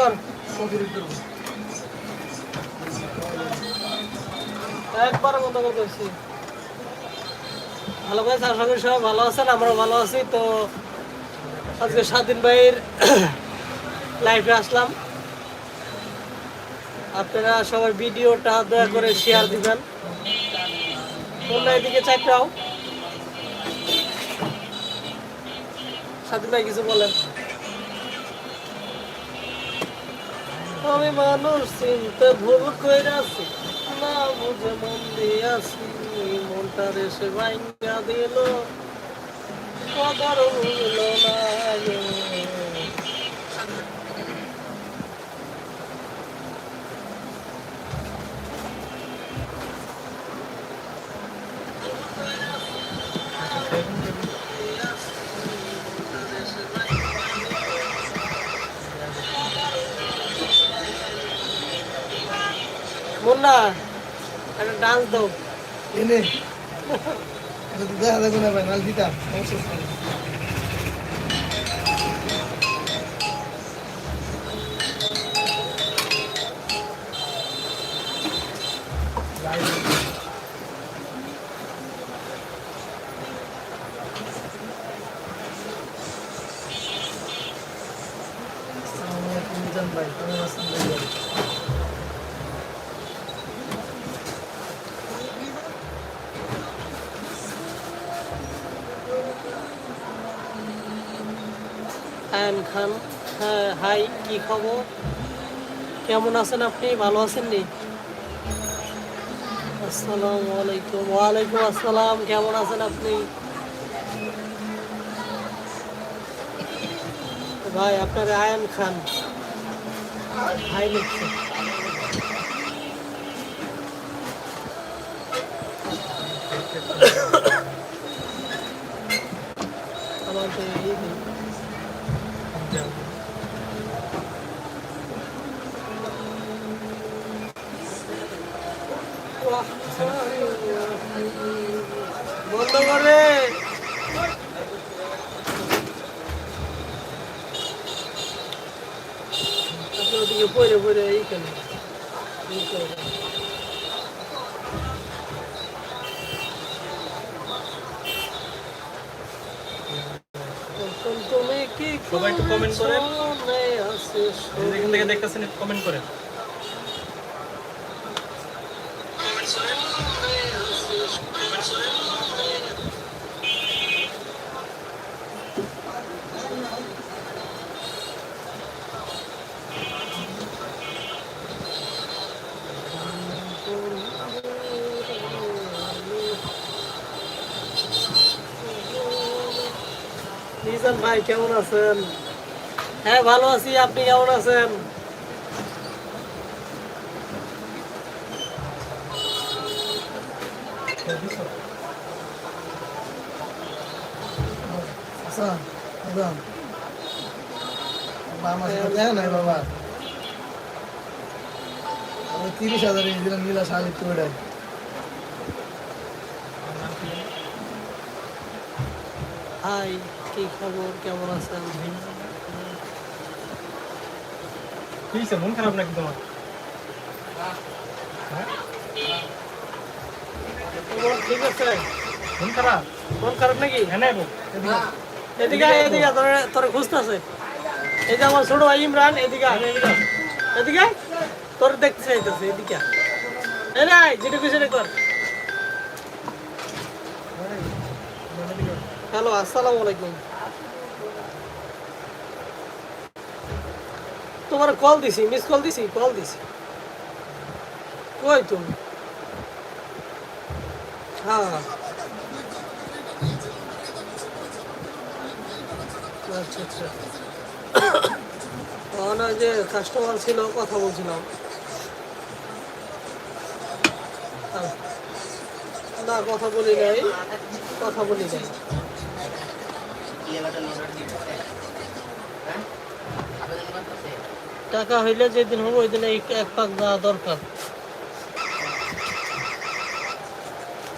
কর। ভালো আশা করি সবাই ভালো আছেন, আমরাও ভালো আছি। তো আজকে স্বাধীন ভাইয়ের লাইভে আসলাম। আপনারা সবাই ভিডিওটা দয়া করে শেয়ার দিবেন। তোমরা এদিকে চাইটাও স্বাধীন ভাই কিছু বলেন। আমি মানুষ, চিনতে ভুল কইরাছি না বুঝে মন দিয়াছি মনটা রেসে ভাঙ্গা দিল কদর হইল না রে। মুন্না একটা ডান্স দাও। এনে দেখা না ভাই দিতাম। ভাই। কেমন আছেন ভাই। আয়ন খান হ্যাঁ হাই, কি খবর? কেমন আছেন আপনি? ভালো আছেন নি? আসসালামু আলাইকুম। ওয়ালাইকুম আসসালাম। কেমন আছেন আপনি? ভাই, আপনার আয়ন খান। হাই লিখছে আমার তো এই নেই। বন্ধ করে আপনি ওদিকে পড়ে পড়ে এইখানে ই করে দেন। তখন তুমি কি সবাই একটু comment করেন। আছে এখান থেকে দেখতেছেন কমেন্ট করেন নিজান ভাই কেমন আছেন? হ্যাঁ ভালো আছি। আপনি কেমন আছেন আচ্ছা একদম বাবা তিরিশ হাজার দিলাম নীলা শাড়ি একটু ওটাই হাই কি খবর? কেমন আছেন? মন খারাপ নাকি তোমার? হ্যাঁ? এদিকে। হ্যালো আসসালামু আলাইকুম। তোমার কল দিছি মিস কল দিছি কল দিছি। কই তুমি? হ্যাঁ। আচ্ছা আচ্ছা। তখন ওই যে কাস্টমার ছিল কথা বলছিলাম। আহ, না কথা বলি নাই। কথা বলি নাই। টাকা হইলে যেদিন হব ওই দিন এক পাক দেওয়া দরকার।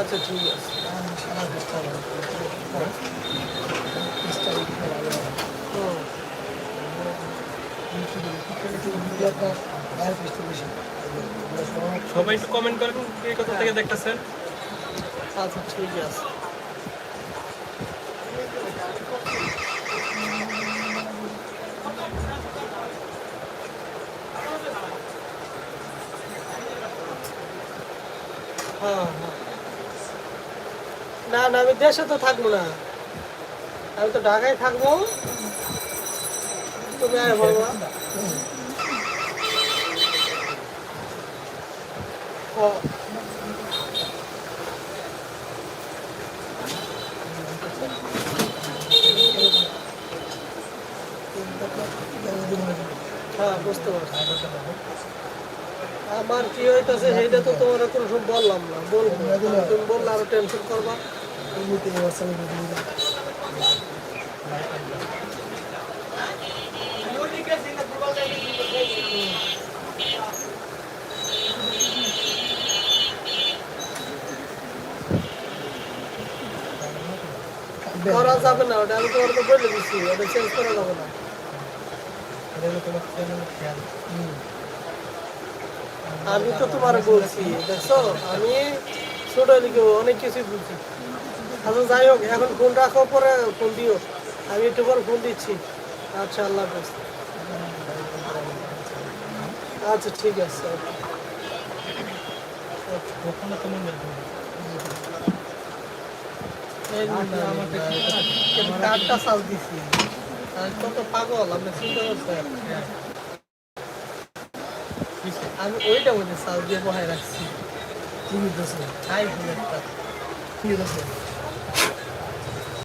আচ্ছা ঠিক আছে। সবাই একটু কমেন্ট করেন কে কোথা থেকে দেখতেছেন। আচ্ছা ঠিক আছে। হ্যাঁ হ্যাঁ। না না, আমি দেশে তো থাকব না। আমি তো ঢাকায় থাকব। তুমি আয় বলবা হ্যাঁ বুঝতে পারছি। আমার কি হইতেছে, সেইটা তো তোমার কোনো সময় বললাম না। বলব। তুমি বললে আরও টেনশন করবা। করা যাবে না ওটা আমি তোমার তো বলে দিচ্ছি ওটা চেঞ্জ করা যাবে না আমি তো তোমার বলছি, দেখছ? আমি ছোট দিকে অনেক কিছু বুঝি আচ্ছা যাই হোক, এখন ফোন রাখো, পরে ফোন দিও। আমি একটু পরে ফোন দিচ্ছি। আচ্ছা আল্লাহ হাফেজ। আচ্ছা ঠিক আছে সাল আমি ওইটা মধ্যে সাল দিয়ে বহায় রাখছি। আইফোন একটা